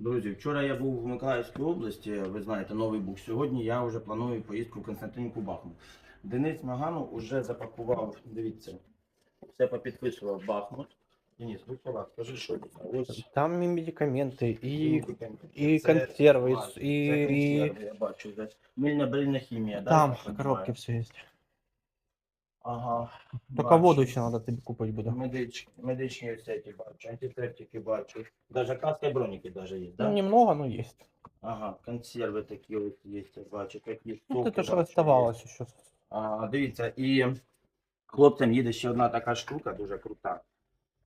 Друзі, вчора я був в Миколаївській області, ви знаєте, новий бух. Сьогодні я вже планую поїздку в Константинівку Бахмут. Денис Магану вже запакував, дивіться, все попідписував Бахмут. Денис, будь ласка, скажи, що. Ось Там и медикаменты, и, Це- и консервы, а, це консерви, я бачу. Мильна брильна хімія, да, там я так коробке все есть. Ага. Только бачу. воду еще надо тебе купить буду. Медич, медичні всякі бачу, антисептики бачу. Даже каска і броніки даже є, да? Ну, немного, но есть. Ага, консерви такі ось є, я бачу, такі Ну, соки это же бачу, оставалось еще. є. А, дивіться, і хлопцям їде ще одна така штука, дуже крута.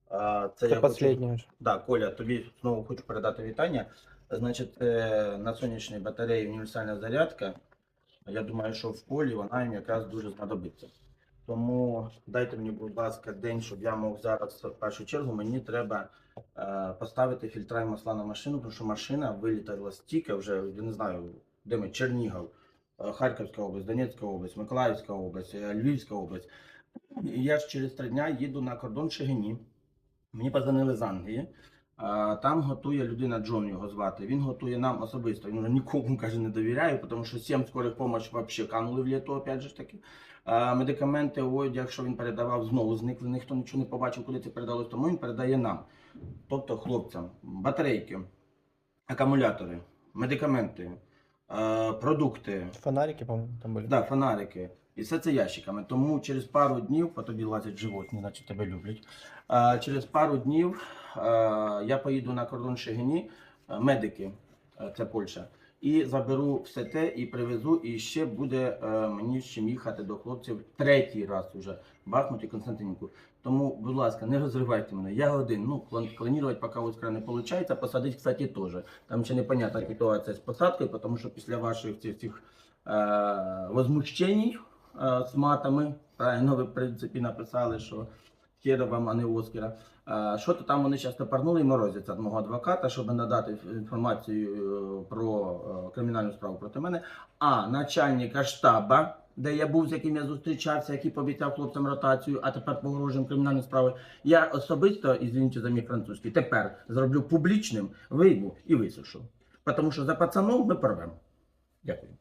А, це Это я хочу, да, Коля, тобі знову хочу передати вітання. Значить, е, на сонячній батареї універсальна зарядка. Я думаю, що в полі вона їм якраз дуже знадобиться. Тому дайте мені, будь ласка, день, щоб я мог зараз в першу чергу мені треба е, поставити фільтра і масла на машину, тому що машина вилітала стільки вже, я не знаю, де ми, Чернігів, е, Харківська область, Донецька область, Миколаївська область, е, Львівська область. І я ж через три дня їду на кордон Шегині. Мені позвонили з Англії. Там готує людина Джон його звати. Він готує нам особисто. Він вже нікому каже не довіряю, тому що сім скорих помощ вообще канули в літо, опять же ж таки. Медикаменти, одяг, що він передавав, знову зникли. Ніхто нічого не побачив, куди це передалось. Тому він передає нам. Тобто хлопцям, батарейки, акумулятори, медикаменти, продукти, Фонарики, по-моему, там были. Да, фонарики. І все це ящиками. Тому через пару днів, по тобі лазять животні, наче тебе люблять. А, через пару днів я поїду на кордон Шегині, медики, це Польща, і заберу все те і привезу. І ще буде а, мені з чим їхати до хлопців третій раз уже в Бахмуті Константинівку. Тому, будь ласка, не розривайте мене. Я один. Ну, клон- клонувати поки ось не виходить. Посадити, кстати, теж. Там ще непонятна ситуація з посадкою, тому що після ваших цих, цих е, возмущень е, з матами, правильно ви в принципі написали, що вам, а не Оскара. Е, Що то там вони зараз напарнули і морозяться від мого адвоката, щоб надати інформацію е, про е, кримінальну справу проти мене. А начальника штаба, де я був, з яким я зустрічався, який пообіцяв хлопцям ротацію, а тепер погрожуємо кримінальною справою. Я особисто, ізвініть за мій французький, тепер зроблю публічним, вийму і висушу. Тому що за пацаном ми порвемо. Дякую.